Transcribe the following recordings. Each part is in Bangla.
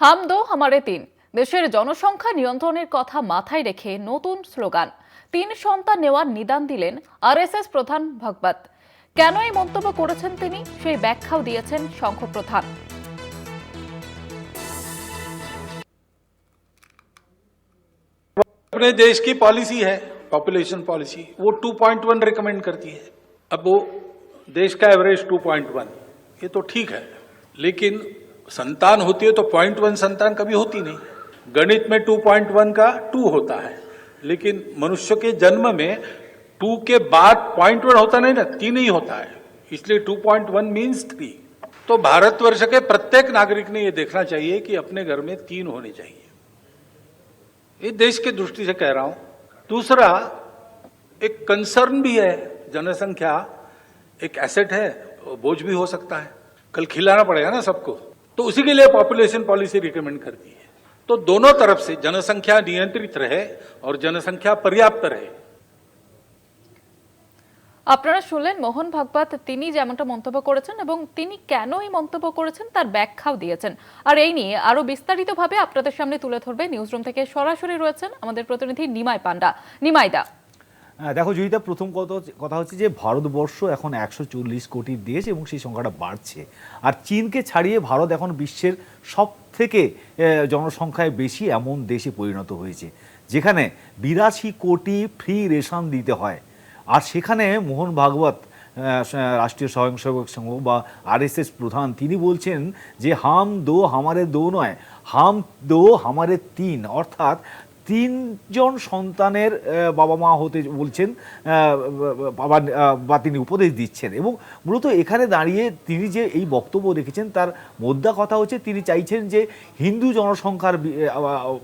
হাম দো হামারে তিন দেশের জনসংখ্যা নিয়ন্ত্রণের কথা মাথায় রেখে নতুন স্লোগান তিন সন্তান নেওয়ার নিদান দিলেন আরএসএস প্রধান ভগবত কেন এই মন্তব্য করেছেন তিনি সেই ব্যাখ্যাও দিয়েছেন শঙ্খ প্রধান अपने देश की पॉलिसी है पॉपुलेशन पॉलिसी वो 2.1 रिकमेंड करती है अब वो देश का एवरेज 2.1 ये तो ठीक है लेकिन संतान होती है तो पॉइंट वन संतान कभी होती नहीं। गणित में 2.1 का टू होता है। लेकिन मनुष्य के जन्म में टू के बाद पॉइंट वन होता नहीं ना, तीन ही होता है। इसलिए 2.1 मीन्स थ्री तो भारतवर्ष के प्रत्येक नागरिक ने यह देखना चाहिए कि अपने घर में तीन होने चाहिए। ये देश की दृष्टि से कह रहा हूँ। दूसरा, एक कंसर्न भी है, जनसंख्या एक एसेट है, बोझ भी हो सकता है। कल खिलाना पड़ेगा ना सबको। तो उसी के लिए पॉपुलेशन पॉलिसी रिकमेंड करती है तो दोनों तरफ से जनसंख्या नियंत्रित रहे और जनसंख्या पर्याप्त रहे আপনারা শুনলেন মোহন ভাগবত তিনি যেমনটা মন্তব্য করেছেন এবং তিনি কেন এই মন্তব্য করেছেন তার ব্যাখ্যাও দিয়েছেন আর এই নিয়ে আরো বিস্তারিতভাবে আপনাদের সামনে তুলে ধরবে নিউজরুম থেকে সরাসরি রয়েছেন আমাদের প্রতিনিধি নিমাই পান্ডা নিমাইদা হ্যাঁ, দেখো জয়িতা প্রথম কথা কথা হচ্ছে যে ভারতবর্ষ এখন একশো চল্লিশ কোটির দেশ এবং সেই সংখ্যাটা বাড়ছে। আর চীনকে ছাড়িয়ে ভারত এখন বিশ্বের সব থেকে জনসংখ্যায় বেশি এমন দেশে পরিণত হয়েছে, যেখানে বিরাশি কোটি ফ্রি রেশন দিতে হয়। আর সেখানে মোহন ভাগবত রাষ্ট্রীয় স্বয়ংসেবক সংঘ বা আরএসএস প্রধান, তিনি বলছেন যে হাম দো হামারে দো নয়, হাম দো হামারে তিন, অর্থাৎ তিনজন সন্তানের বাবা মা হতে বলছেন বাবা বা তিনি উপদেশ দিচ্ছেন। এবং মূলত এখানে দাঁড়িয়ে তিনি যে এই বক্তব্য রেখেছেন, তার মোদ্দা কথা হচ্ছে, তিনি চাইছেন যে হিন্দু জনসংখ্যার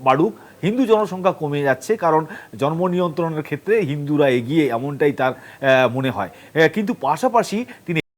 বাড়ুক। হিন্দু জনসংখ্যা কমে যাচ্ছে, কারণ জন্ম নিয়ন্ত্রণের ক্ষেত্রে হিন্দুরা এগিয়ে এমনটাই তার মনে হয়। কিন্তু পাশাপাশি তিনি